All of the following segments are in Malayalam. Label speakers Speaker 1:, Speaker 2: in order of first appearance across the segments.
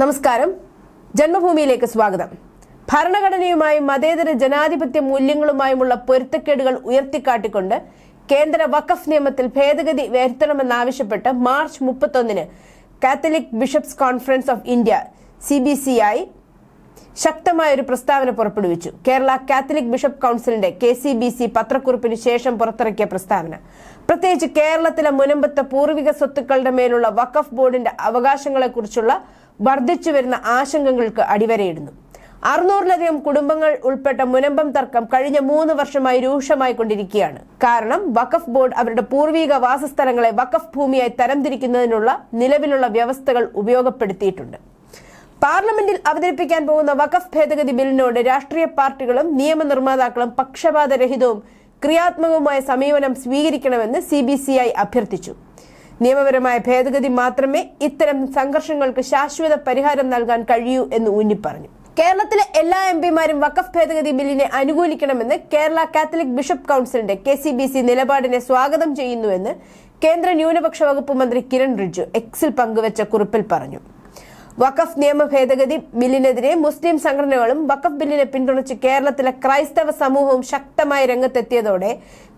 Speaker 1: നമസ്കാരം. ജന്മഭൂമിയിലേക്ക് സ്വാഗതം. ഭരണഘടനയുമായും മതേതര ജനാധിപത്യ മൂല്യങ്ങളുമായുമുള്ള പൊരുത്തക്കേടുകൾ ഉയർത്തിക്കാട്ടിക്കൊണ്ട് കേന്ദ്ര വഖഫ് നിയമത്തിൽ ഭേദഗതി വരുത്തണമെന്നാവശ്യപ്പെട്ട് മാർച്ച് മുപ്പത്തൊന്നിന് catholic bishops conference of India C B C I ശക്തമായ ഒരു പ്രസ്താവന പുറപ്പെടുവിച്ചു. കേരള കാത്തലിക് ബിഷപ്പ് കൗൺസിലിന്റെ കെ സി ബി സി പത്രക്കുറിപ്പിന് ശേഷം പുറത്തിറക്കിയ പ്രസ്താവന. പ്രത്യേകിച്ച് കേരളത്തിലെ മുനമ്പത്തെ പൂർവിക സ്വത്തുക്കളുടെ മേലുള്ള വഖഫ് ബോർഡിന്റെ അവകാശങ്ങളെക്കുറിച്ചുള്ള വർദ്ധിച്ചു വരുന്ന ആശങ്കകൾക്ക് അടിവരയിടുന്നു. അറുന്നൂറിലധികം കുടുംബങ്ങൾ ഉൾപ്പെട്ട മുനമ്പം തർക്കം കഴിഞ്ഞ മൂന്ന് വർഷമായി രൂക്ഷമായി കൊണ്ടിരിക്കുകയാണ്. കാരണം വഖഫ് ബോർഡ് അവരുടെ പൂർവീക വാസസ്ഥലങ്ങളെ വഖഫ് ഭൂമിയായി തരംതിരിക്കുന്നതിനുള്ള നിലവിലുള്ള വ്യവസ്ഥകൾ ഉപയോഗപ്പെടുത്തിയിട്ടുണ്ട്. പാർലമെന്റിൽ അവതരിപ്പിക്കാൻ പോകുന്ന വഖഫ് ഭേദഗതി ബില്ലിനോട് രാഷ്ട്രീയ പാർട്ടികളും നിയമനിർമ്മാതാക്കളും പക്ഷപാതരഹിതവും ക്രിയാത്മകവുമായ സമീപനം സ്വീകരിക്കണമെന്ന് സി അഭ്യർത്ഥിച്ചു. നിയമപരമായ ഭേദഗതി മാത്രമേ ഇത്തരം സംഘർഷങ്ങൾക്ക് ശാശ്വത പരിഹാരം നൽകാൻ കഴിയൂ എന്ന് ഊന്നിപ്പറഞ്ഞു. കേരളത്തിലെ എല്ലാ എം പിമാരും വഖഫ് ഭേദഗതി ബില്ലിനെ അനുകൂലിക്കണമെന്ന് കേരള കാത്തലിക് ബിഷപ്പ് കൗൺസിലിന്റെ കെ സി ബി സി നിലപാടിനെ സ്വാഗതം ചെയ്യുന്നുവെന്ന് കേന്ദ്ര ന്യൂനപക്ഷ വകുപ്പ് മന്ത്രി കിരൺ റിജ്ജു എക്സിൽ പങ്കുവച്ച കുറിപ്പിൽ പറഞ്ഞു. വഖഫ് നിയമ ഭേദഗതി ബില്ലിനെതിരെ മുസ്ലിം സംഘടനകളും വഖഫ് ബില്ലിനെ പിന്തുണച്ച് കേരളത്തിലെ ക്രൈസ്തവ സമൂഹവും ശക്തമായി രംഗത്തെത്തിയതോടെ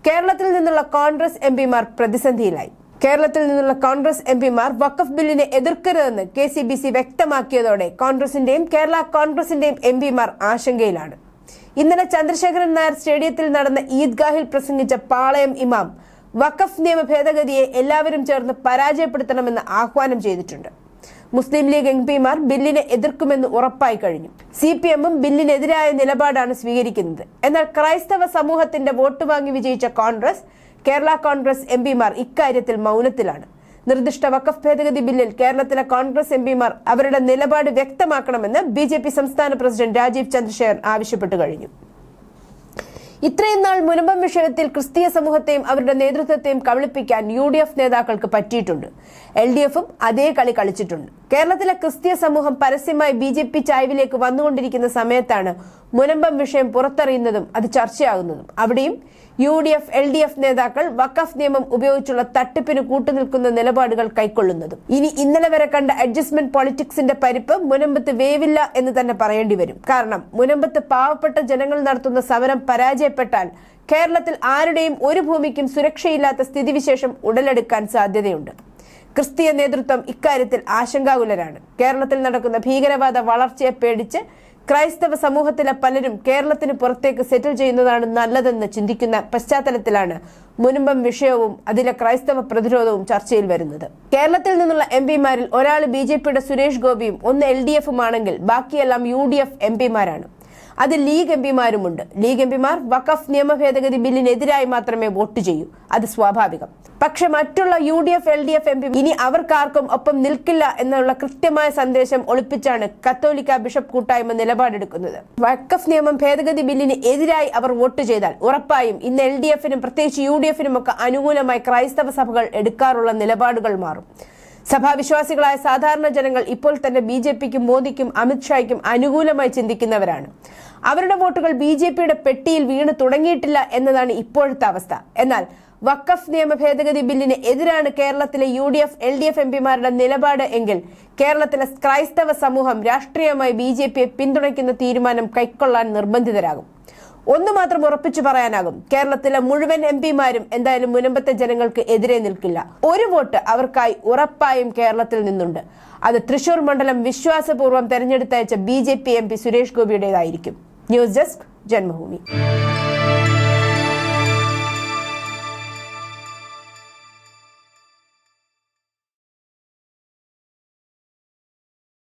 Speaker 1: കേരളത്തിൽ നിന്നുള്ള കോൺഗ്രസ് എം പ്രതിസന്ധിയിലായി. കേരളത്തിൽ നിന്നുള്ള കോൺഗ്രസ് എംപിമാർ വഖഫ് ബില്ലിനെ എതിർക്കരുതെന്ന് കെ സി ബി സി വ്യക്തമാക്കിയതോടെ കോൺഗ്രസിന്റെയും കേരള കോൺഗ്രസിന്റെയും എംപിമാർ ആശങ്കയിലാണ്. ഇന്നലെ ചന്ദ്രശേഖരൻ നായർ സ്റ്റേഡിയത്തിൽ നടന്ന ഈദ്ഗാഹിൽ പ്രസംഗിച്ച പാളയം ഇമാം വഖഫ് നിയമ ഭേദഗതിയെ എല്ലാവരും ചേർന്ന് പരാജയപ്പെടുത്തണമെന്ന് ആഹ്വാനം ചെയ്തിട്ടുണ്ട്. മുസ്ലിം ലീഗ് എം പിമാർ ബില്ലിനെ എതിർക്കുമെന്ന് ഉറപ്പായി കഴിഞ്ഞു. സി പി എമ്മും ബില്ലിനെതിരായ നിലപാടാണ് സ്വീകരിക്കുന്നത്. എന്നാൽ ക്രൈസ്തവ സമൂഹത്തിന്റെ വോട്ട് വാങ്ങി വിജയിച്ച കോൺഗ്രസ് കേരള കോൺഗ്രസ് എം പിമാർ ഇക്കാര്യത്തിൽ മൗനത്തിലാണ്. നിർദ്ദിഷ്ട വക്കഫ് ഭേദഗതി ബില്ലിൽ കേരളത്തിലെ കോൺഗ്രസ് എം പിമാർ അവരുടെ നിലപാട് വ്യക്തമാക്കണമെന്ന് ബി ജെ പി സംസ്ഥാന പ്രസിഡന്റ് രാജീവ് ചന്ദ്രശേഖർ ആവശ്യപ്പെട്ടു കഴിഞ്ഞു. ഇത്രയും നാൾ മുനമ്പം വിഷയത്തിൽ ക്രിസ്തീയ സമൂഹത്തെയും അവരുടെ നേതൃത്വത്തെയും കബളിപ്പിക്കാൻ യു ഡി എഫ് നേതാക്കൾക്ക് പറ്റിയിട്ടുണ്ട്. എൽ ഡി എഫും അതേ കളി കളിച്ചിട്ടുണ്ട്. കേരളത്തിലെ ക്രിസ്തീയ സമൂഹം പരസ്യമായി ബി ജെ പി ചായ്വിലേക്ക് വന്നുകൊണ്ടിരിക്കുന്ന സമയത്താണ് മുനമ്പം വിഷയം പുറത്തറിയുന്നതും അത് ചർച്ചയാകുന്നതും. അവിടെയും U D F L D F നേതാക്കൾ വഖഫ് നിയമം ഉപയോഗിച്ചുള്ള തട്ടിപ്പിന് കൂട്ടുനിൽക്കുന്ന നിലപാടുകൾ കൈക്കൊള്ളുന്നതും. ഇനി ഇന്നലെ വരെ കണ്ട അഡ്ജസ്റ്റ്മെന്റ് പൊളിറ്റിക്സിന്റെ പരിപ്പ് മുനമ്പത്ത് വേവില്ല എന്ന് തന്നെ പറയേണ്ടി വരും. കാരണം മുനമ്പത്ത് പാവപ്പെട്ട ജനങ്ങൾ നടത്തുന്ന സമരം പരാജയപ്പെട്ടാൽ കേരളത്തിൽ ആരുടെയും ഒരു ഭൂമിക്കും സുരക്ഷയില്ലാത്ത സ്ഥിതിവിശേഷം ഉടലെടുക്കാൻ സാധ്യതയുണ്ട്. ക്രിസ്തീയ നേതൃത്വം ഇക്കാര്യത്തിൽ ആശങ്കാകുലരാണ്. കേരളത്തിൽ നടക്കുന്ന ഭീകരവാദ വളർച്ചയെ പേടിച്ച് ക്രൈസ്തവ സമൂഹത്തിലെ പലരും കേരളത്തിന് പുറത്തേക്ക് സെറ്റിൽ ചെയ്യുന്നതാണ് നല്ലതെന്ന് ചിന്തിക്കുന്ന പശ്ചാത്തലത്തിലാണ് മുൻപം വിഷയവും അതിലെ ക്രൈസ്തവ പ്രതിരോധവും ചർച്ചയിൽ വരുന്നത്. കേരളത്തിൽ നിന്നുള്ള എം പിമാരിൽ ഒരാൾ ബി ജെ പിയുടെ സുരേഷ് ഗോപിയും ഒന്ന് എൽ ഡി എഫും ആണെങ്കിൽ ബാക്കിയെല്ലാം യു ഡി എഫ് എം പിമാരാണ്. അത് ലീഗ് എം പിമാരുമുണ്ട് ലീഗ് എം പിമാർ വഖഫ് നിയമ ഭേദഗതി ബില്ലിനെതിരായി മാത്രമേ വോട്ട് ചെയ്യൂ. അത് സ്വാഭാവികം. പക്ഷെ മറ്റുള്ള U D F L D F M P ഇനി അവർക്കാർക്കും ഒപ്പം നിൽക്കില്ല എന്നുള്ള കൃത്യമായ സന്ദേശം ഒളിപ്പിച്ചാണ് കത്തോലിക്ക ബിഷപ്പ് കൂട്ടായ്മ നിലപാടെടുക്കുന്നത്. വഖഫ് നിയമം ഭേദഗതി ബില്ലിന് എതിരായി അവർ വോട്ട് ചെയ്താൽ ഉറപ്പായും ഇന്ന് എൽ ഡി എഫിനും പ്രത്യേകിച്ച് യു ഡി എഫിനും ഒക്കെ അനുകൂലമായി ക്രൈസ്തവ സഭകൾ എടുക്കാറുള്ള നിലപാടുകൾ മാറും. സഭാവിശ്വാസികളായ സാധാരണ ജനങ്ങൾ ഇപ്പോൾ തന്നെ ബി ജെ പിക്കും മോദിക്കും അമിത്ഷായ്ക്കും അനുകൂലമായി ചിന്തിക്കുന്നവരാണ്. അവരുടെ വോട്ടുകൾ ബി ജെ പിയുടെ പെട്ടിയിൽ വീണ് തുടങ്ങിയിട്ടില്ല എന്നതാണ് ഇപ്പോഴത്തെ അവസ്ഥ. എന്നാൽ വഖഫ് നിയമ ഭേദഗതി ബില്ലിന് എതിരാണ് കേരളത്തിലെ U D F L D F M പിമാരുടെ നിലപാട് എങ്കിൽ കേരളത്തിലെ ക്രൈസ്തവ സമൂഹം രാഷ്ട്രീയമായി ബി ജെ പിയെ പിന്തുണയ്ക്കുന്ന തീരുമാനം കൈക്കൊള്ളാൻ നിർബന്ധിതരാകും. ഒന്ന് മാത്രം ഉറപ്പിച്ചു പറയാനാകും. കേരളത്തിലെ മുഴുവൻ എം പിമാരും എന്തായാലും മുനമ്പത്തെ ജനങ്ങൾക്ക് എതിരെ നിൽക്കില്ല. ഒരു വോട്ട് അവർക്കായി ഉറപ്പായും കേരളത്തിൽ നിന്നുണ്ട്. അത് തൃശൂർ മണ്ഡലം വിശ്വാസപൂർവം തെരഞ്ഞെടുത്തയച്ച B J P M P Suresh ഗോപിയുടേതായിരിക്കും. News desk Janmabhoomi.